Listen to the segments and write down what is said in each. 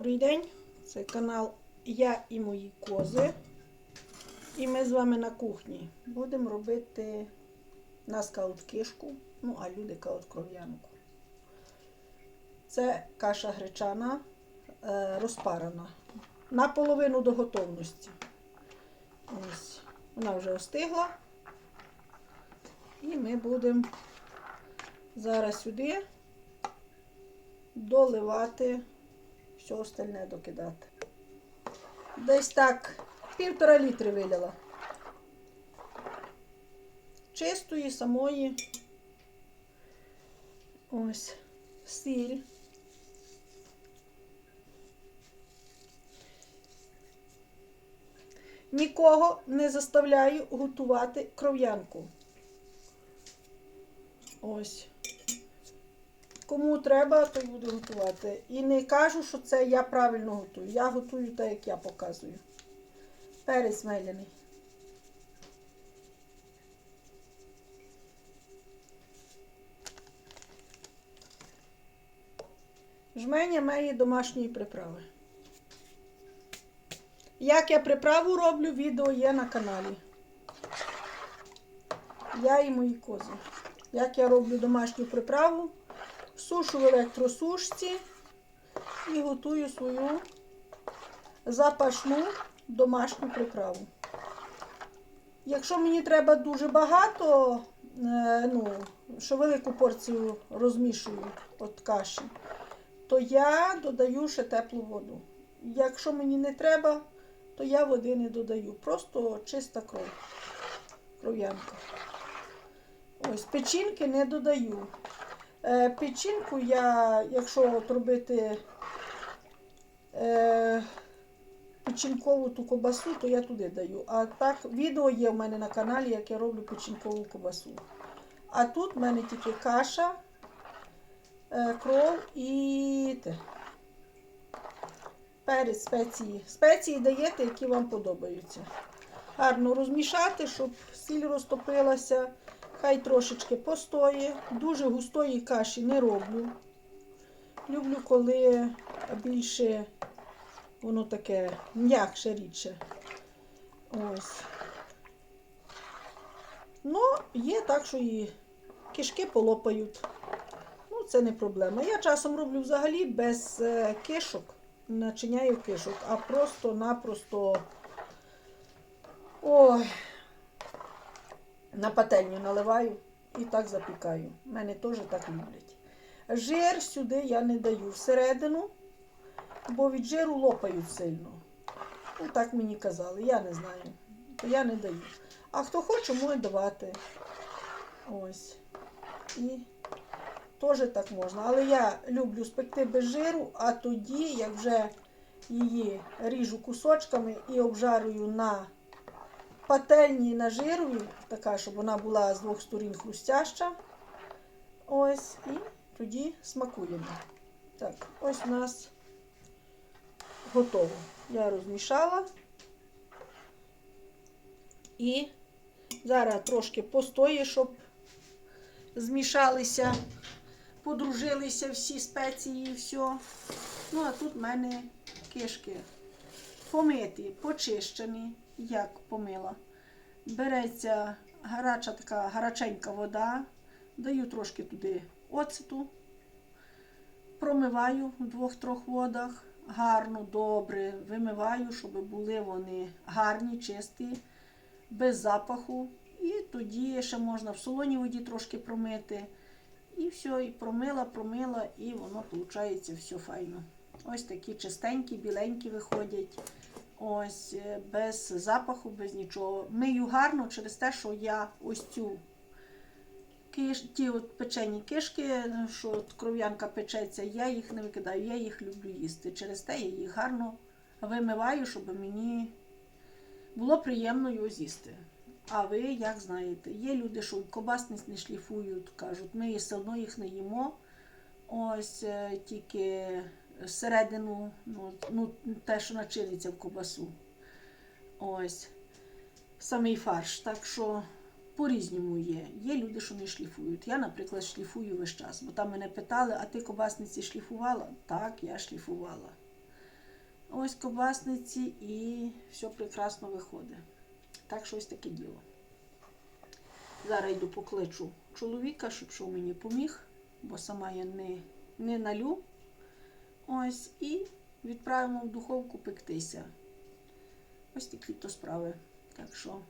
Добрий день! Це канал Я і мої кози. І ми з вами на кухні будемо робити нас кажуть кишку, ну а люди кажуть кров'янку. Це каша гречана е, розпарена. Наполовину до готовності. Ось. Вона вже остигла. І ми будемо зараз сюди доливати все остальне докидати. Десь так півтора літри вилила. Чистої самої. Ось сіль. Нікого не заставляю готувати кров'янку. Ось. Кому треба, той буде готувати. І не кажу, що це я правильно готую. Я готую так, як я показую. Перець меляний. Жменя має домашньої приправи. Як я приправу роблю, відео є на каналі. Я і мої кози. Як я роблю домашню приправу, сушу в електросушці і готую свою запашну домашню приправу. Якщо мені треба дуже багато, е, ну, що велику порцію розмішую от каші, то я додаю ще теплу воду. Якщо мені не треба, то я води не додаю. Просто чиста кров. Кров'янка. Ось, печінки не додаю. Е, печінку я, якщо от робити е, печінкову ту кобасу, то я туди даю. А так, відео є в мене на каналі, як я роблю печінкову кобасу. А тут в мене тільки каша, е, кров і те. Перець, спеції. Спеції даєте, які вам подобаються. Гарно розмішати, щоб сіль розтопилася. Хай трошечки постоє. Дуже густої каші не роблю. Люблю, коли більше воно таке м'якше рідше. Ось. Ну, є так, що і кишки полопають. Ну, це не проблема. Я часом роблю взагалі без е, кишок, начиняю кишок, а просто-напросто. Ой, на пательню наливаю і так запікаю. Мене теж так люблять. Жир сюди я не даю всередину, бо від жиру лопають сильно. Ну, так мені казали, я не знаю. Я не даю. А хто хоче, може давати. Ось. І теж так можна. Але я люблю спекти без жиру, а тоді, як вже її ріжу кусочками і обжарую на пательні нажирую, така, щоб вона була з двох сторін хрустяща. Ось, і тоді смакуємо. Так, ось у нас готово. Я розмішала. І зараз трошки постоє, щоб змішалися, подружилися всі спеції і все. Ну, а тут в мене кишки помиті, почищені, як помила. Береться гаряча така гаряченька вода, даю трошки туди оцету, промиваю в двох-трьох водах, гарно, добре вимиваю, щоб були вони гарні, чисті, без запаху. І тоді ще можна в солоній воді трошки промити. І все, і промила, промила, і воно виходить все файно. Ось такі чистенькі, біленькі виходять. Ось, е, без запаху, без нічого. Мию гарно через те, що я ось цю киш, ті от печені кишки, що от кров'янка печеться, я їх не викидаю, я їх люблю їсти. Через те я їх гарно вимиваю, щоб мені було приємно його з'їсти. А ви як знаєте, є люди, що кобасниць не шліфують, кажуть, ми все одно їх не їмо. Ось е, тільки середину, ну, ну, те, що начиниться в кобасу. Ось. Самий фарш. Так що по-різному є. Є люди, що не шліфують. Я, наприклад, шліфую весь час. Бо там мене питали, а ти кобасниці шліфувала? Так, я шліфувала. ось ковбасниці і все прекрасно виходить. Так що ось таке діло. Зараз йду покличу чоловіка, щоб що мені поміг, бо сама я не, не налю. Ось, і відправимо в духовку пектися. Ось такі то справи. Так що,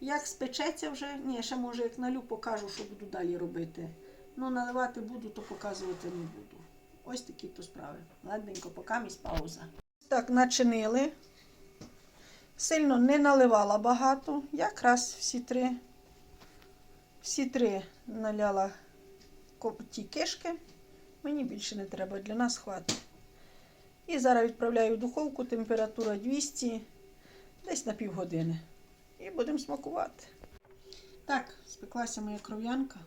як спечеться вже, ні, ще може як налю, покажу, що буду далі робити. Ну, наливати буду, то показувати не буду. Ось такі то справи. Ладненько, поки місь пауза. Так, начинили. Сильно не наливала багато. Якраз всі три. Всі три наляла ті кишки. Мені більше не треба, для нас хватить. І зараз відправляю в духовку, температура 200, десь на півгодини. І будемо смакувати. Так, спеклася моя кров'янка.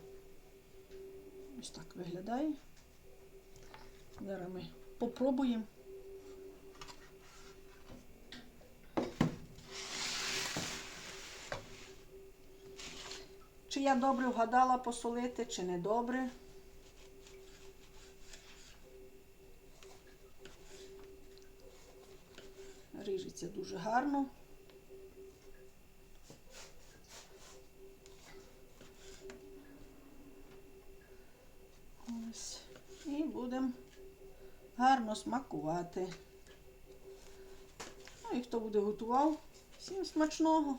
Ось так виглядає. Зараз ми попробуємо. Чи я добре вгадала посолити, чи не добре. Ріжеться дуже гарно. Ось. І будемо гарно смакувати. Ну і хто буде готував, всім смачного.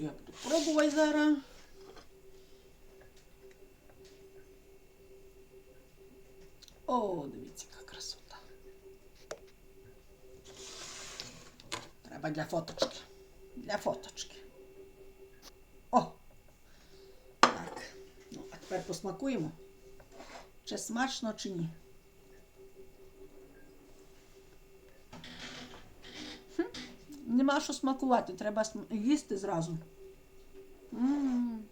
Цю я буду пробувати зараз. О, дивіться, яка красота. Треба для фоточки. Для фоточки. О! Так. Ну, а тепер посмакуємо. Чи смачно, чи ні. Нема що смакувати, треба їсти зразу. М.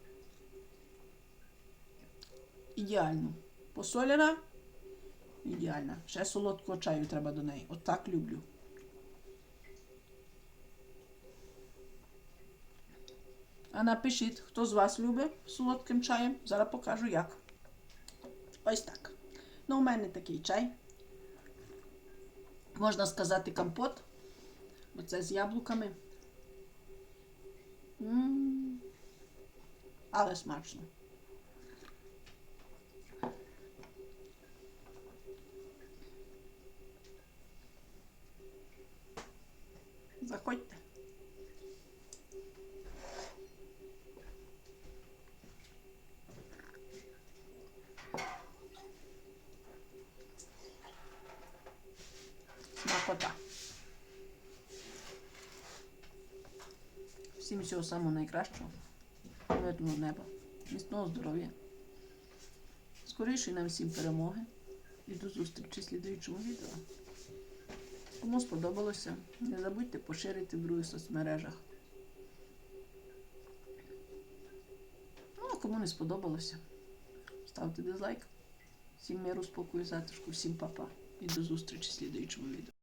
Ідеально. Посолена? Ідеальна. Ще солодкого чаю треба до неї. Отак люблю. А напишіть, хто з вас любить солодким чаєм. Зараз покажу як. Ось так. Ну, у мене такий чай. Можна сказати компот. Оце з яблуками. м Але смачно. Заходьте. Смакота. Всім всього самого найкращого. Мирного неба, міцного здоров'я. Скорішої нам всім перемоги. І до зустрічі в слідуючому відео. Кому сподобалося, не забудьте поширити в других соцмережах. Ну, а кому не сподобалося, ставте дизлайк. Всім миру, спокою, затишку, всім па-па. І до зустрічі в слідуючому відео.